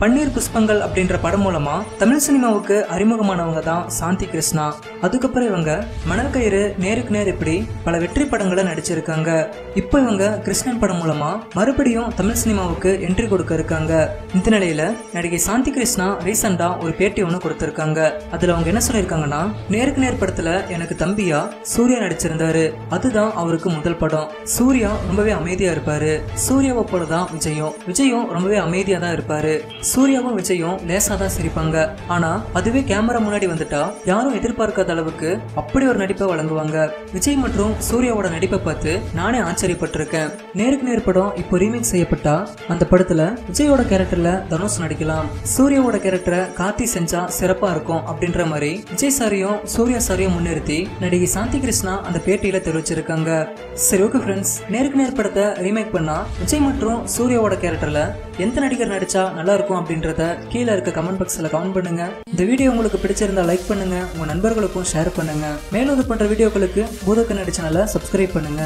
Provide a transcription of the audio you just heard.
பன்னீர் புஷ்பங்கள் அப்படின்ற படம் மூலமா தமிழ் சினிமாவுக்கு அறிமுகமானவங்க தான் சாந்தி கிருஷ்ணா. அதுக்கப்புறம் இவங்க மணல் கயிறு நேருக்கு நேர் இப்படி பல வெற்றி படங்களை நடிச்சிருக்காங்க. இப்போ இவங்க கிருஷ்ணன் படம் மூலமா மறுபடியும் தமிழ் சினிமாவுக்கு என்ட்ரி கொடுக்க இருக்காங்க. இந்த நிலையில நடிகை சாந்தி கிருஷ்ணா ரீசெண்டா ஒரு பேட்டி ஒன்று கொடுத்திருக்காங்க. அதுல அவங்க என்ன சொல்லியிருக்காங்கன்னா நேருக்கு நேர் படத்துல எனக்கு தம்பியா சூர்யா நடிச்சிருந்தாரு. அதுதான் அவருக்கு முதல் படம். சூர்யா ரொம்பவே அமைதியா இருப்பாரு. சூர்யாவை போலதான் விஜயும். விஜயும் ரொம்பவே அமைதியா தான் இருப்பாரு. சூர்யாவும் விஜயும் லேசா தான் சிரிப்பாங்க. ஆனா அதுவே கேமரா முன்னாடி வந்துட்டா யாரும் எதிர்பார்க்காத அளவுக்கு அப்படி ஒரு நடிப்பை வழங்குவாங்க. விஜய் மற்றும் சூர்யாவோட நடிப்பை பார்த்து நானே ஆச்சரியப்பட்டிருக்கேன். நேருக்கு நேர் படம் இப்போ ரீமேக் செய்யப்பட்டா அந்த படத்துல விஜயோட கேரக்டர்ல தனுஷ் நடிக்கலாம். சூர்யாவோட கேரக்டரை கார்த்தி செஞ்சா சிறப்பா இருக்கும் அப்படின்ற மாதிரி விஜய் சாரியும் சூர்யா சாரியும் முன்னிறுத்தி நடிகை சாந்தி கிருஷ்ணா அந்த பேட்டியில தெரிவிச்சிருக்காங்க. சரி ஓகே ஃப்ரெண்ட்ஸ் நேருக்கு நேர் படத்தை ரீமேக் பண்ணா விஜய் மற்றும் சூர்யாவோட கேரக்டர்ல எந்த நடிகர் நடிச்சா நல்லா இருக்கும் அப்படின்றத கீழே இருக்க கமெண்ட் பாக்ஸில் கமெண்ட் பண்ணுங்க. இந்த வீடியோ உங்களுக்கு பிடிச்சிருந்தா லைக் பண்ணுங்க. உங்க நண்பர்களுக்கும் ஷேர் பண்ணுங்க. மேலும் இது பண்ற வீடியோக்களுக்கு பூதக்க சேனலை சப்ஸ்கிரைப் பண்ணுங்க.